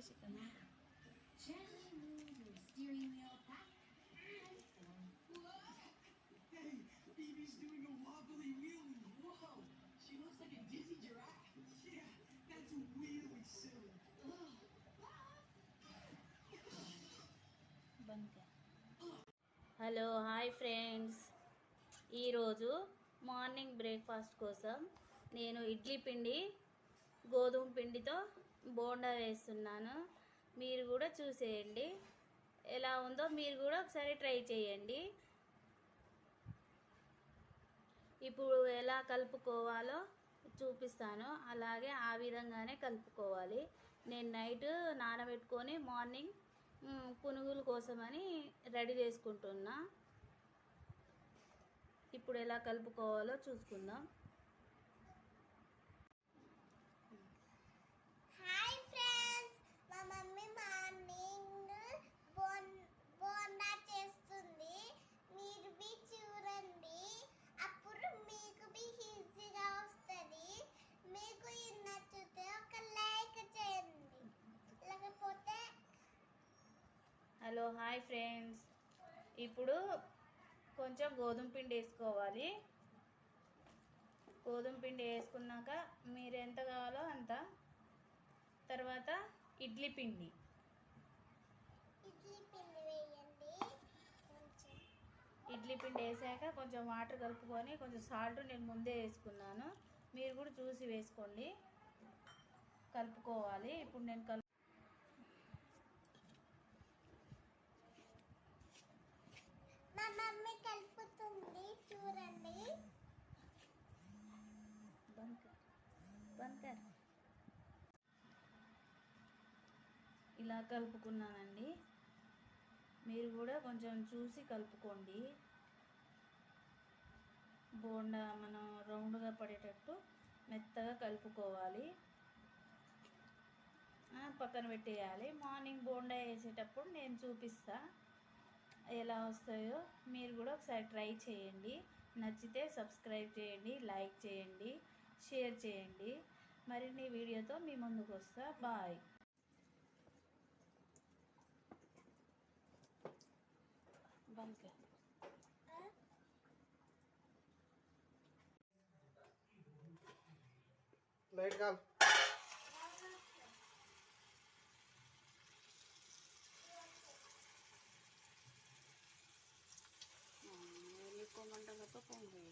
పెట్టేసి కదా Gently move your steering wheel back and forth. Hey, Phoebe's doing a wobbly wheelie. Whoa, she looks like a dizzy giraffe. Yeah, that's really silly. Ugh. బంద్ కర్. Hello hi friends ఈరోజు morning breakfast కోసం నేను ఇడ్లీ పిండి గోధుమ పిండితో బోండా వేస్తున్నాను. మీరు కూడా చూసేయండి. ఎలా ఉందో మీరు కూడా ఒకసారి ట్రై చేయండి. ఇప్పుడు ఎలా కలుపుకోవాలో చూపిస్తాను. అలాగే ఆ విధంగానే కలుపుకోవాలి. నేను నైట్ నానబెట్టుకొని మార్నింగ్ పునుగుల కోసమని రెడీ చేసుకుంటున్నా. ఇప్పుడు ఎలా కలుపుకోవాలో చూసుకుందాం హాయ్ ఫ్రెండ్స్ మా మమ్మీ మార్నింగ్ బోన్ బోండా చేస్తుంది మీరు బి చూడండి అప్పుడు మీకు బి ఈజీగా వస్తుంది మీకు ఇది నచ్చితే ఒక లైక్ చేయండి లేకపోతే హలో హాయ్ ఫ్రెండ్స్. ఇప్పుడు కొంచెం గోధుమ పిండి వేసుకోవాలి. గోధుమ పిండి వేసుకున్నాక మీరు ఎంత కావాలో అంత. తర్వాత ఇడ్లీ పిండి. ఇడ్లీ పిండి వేసాక కొంచెం వాటర్ కలుపుకొని కొంచెం సాల్ట్ నేను ముందే వేసుకున్నాను. మీరు కూడా చూసి వేసుకోండి. కలుపుకోవాలి. ఇప్పుడు నేను కలు మా మమ్మీ వస్తుంది చూడండి. బంకర్ బంకర్. ఇలా కలుపుకున్నానండి. మీరు కూడా కొంచెం చూసి కలుపుకోండి. బోండా మనం రౌండ్గా పడేటట్టు మెత్తగా కలుపుకోవాలి. పక్కన పెట్టేయాలి. మార్నింగ్ బోండా వేసేటప్పుడు నేను చూపిస్తాను ఎలా వస్తాయో మీరు కూడా ఒకసారి ట్రై చేయండి. నచ్చితే సబ్స్క్రైబ్ చేయండి లైక్ చేయండి షేర్ చేయండి. మరిన్ని వీడియోతో మీ ముందుకు వస్తా. బాయ్. బంద్ లైట్ పప్పు ఉంది